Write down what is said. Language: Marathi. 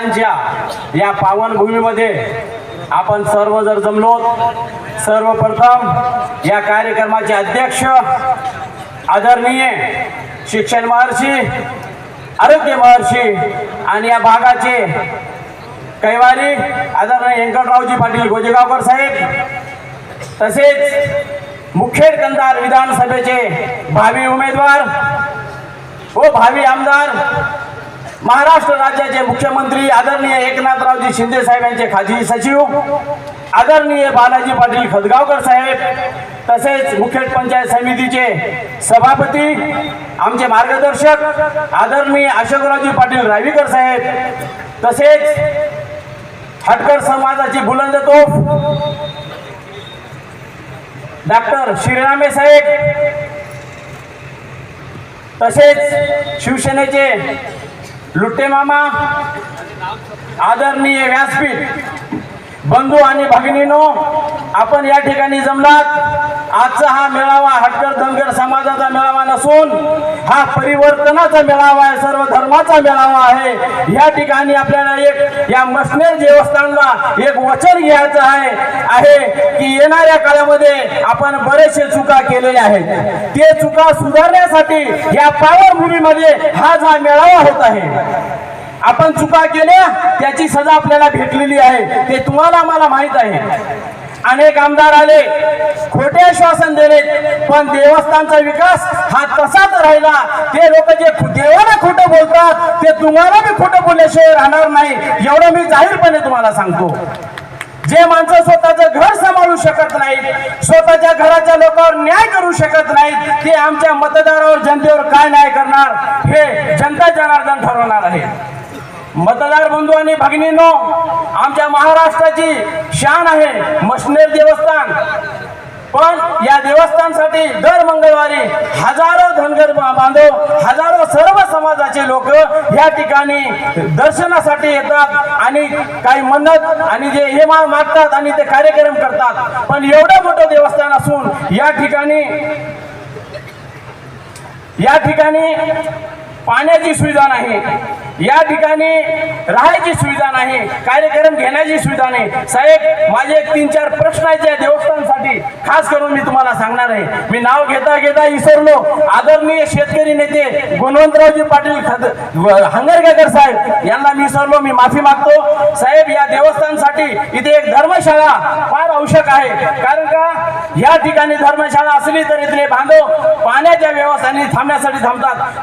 देवस्थानच्या या पावनभूमीमध्ये आपण सर्व जर जमलो सर्वप्रथम या कार्यक्रमाचे अध्यक्ष आदरणीय शिक्षण महर्षी आरोग्य महर्षी आणि या भागाचे कैवारी आदरणीय व्यंकटरावजी पाटील गोजेगावकर साहेब तसेच मुखेड कंधार विधानसभेचे भावी उमेदवार व भावी आमदार महाराष्ट्र राज्याचे मुख्यमंत्री आदरणीय एकनाथरावजी शिंदे साहेब यांचे खाजगी सचिव आदरणीय बालाजी पाटील खदगावकर साहेब तसेच मुखेड पंचायत समितीचे सभापती आमचे मार्गदर्शक आदरणीय अशोकरावजी पाटील रावीकर साहेब तसेच हटकर समाजाची बुलंद तोफ डॉक्टर श्रीरामे साहेब तसेच शिवसेनेचे लुट्टे मामा आदरणीय व्यासपीठ बंधू आणि भगिनीनो आपण या ठिकाणी जमलात. आजचा हा मेळावा हटकर धनगर समाजाचा मेळावा नसून हा परिवर्तनाचा मेळावा आहे सर्व धर्माचा मेळावा आहे. या ठिकाणी आपल्याला एक या मसनेर देवस्थानला एक वचन घ्यायचं आहे आहे की येणाऱ्या काळामध्ये आपण बरेचसे चुका केलेल्या आहेत. ते चुका सुधारण्यासाठी या पावनभूमीमध्ये हा जो मेळावा होत आहे आपण चुका केल्या त्याची सजा आपल्याला भेटलेली आहे ते तुम्हाला मला माहीत आहे. अनेक आमदार आले. खोटे आश्वासन दिले. पण देवस्थानचा विकास हा तसाच राहिला. ते लोक जे देवाला खोटं बोलतात ते तुम्हाला मी खोटं बोलल्याशिवाय राहणार नाही. एवढं मी जाहीरपणे तुम्हाला सांगतो. जे माणसं स्वतःचं घर सांभाळू शकत नाहीत स्वतःच्या घराच्या लोकांवर न्याय करू शकत नाहीत ते आमच्या मतदारावर जनतेवर काय न्याय करणार हे जनता जनार्दन ठरवणार आहे. मतदार बंधू आणि भगिनीनो आमच्या महाराष्ट्राची शान आहे मशनेर देवस्थान. पण या देवस्थानसाठी दर मंगळवारी हजारो धनगर बांधव हजारो सर्व समाजाचे लोक या ठिकाणी दर्शनासाठी येतात आणि काही म्हणत आणि जे हे मागतात आणि ते कार्यक्रम करतात. पण एवढं मोठं देवस्थान असून या ठिकाणी या ठिकाणी पाण्याची सुविधा नाही. या ठिकाणी राहायची सुविधा नाही कार्यक्रम घेण्याची सुविधा नाही. साहेब माझे एक तीन चार प्रश्न आहेत या देवस्थानासाठी. खास करून मी तुम्हाला सांगणार आहे. मी नाव घेता घेता विसरलो. आदरणीय शेतकरी नेते गुणवंतरावजी पाटील खद हंगरगेकर साहेब यांना मी विसरलो मी माफी मागतो. साहेब या देवस्थानसाठी इथे एक धर्मशाळा फार आवश्यक आहे. कारण का? या ठिकाणी धर्मशाळा असली तर इथले बांधव पाण्याच्या व्यवस्थाने थांबण्यासाठी थांबतात.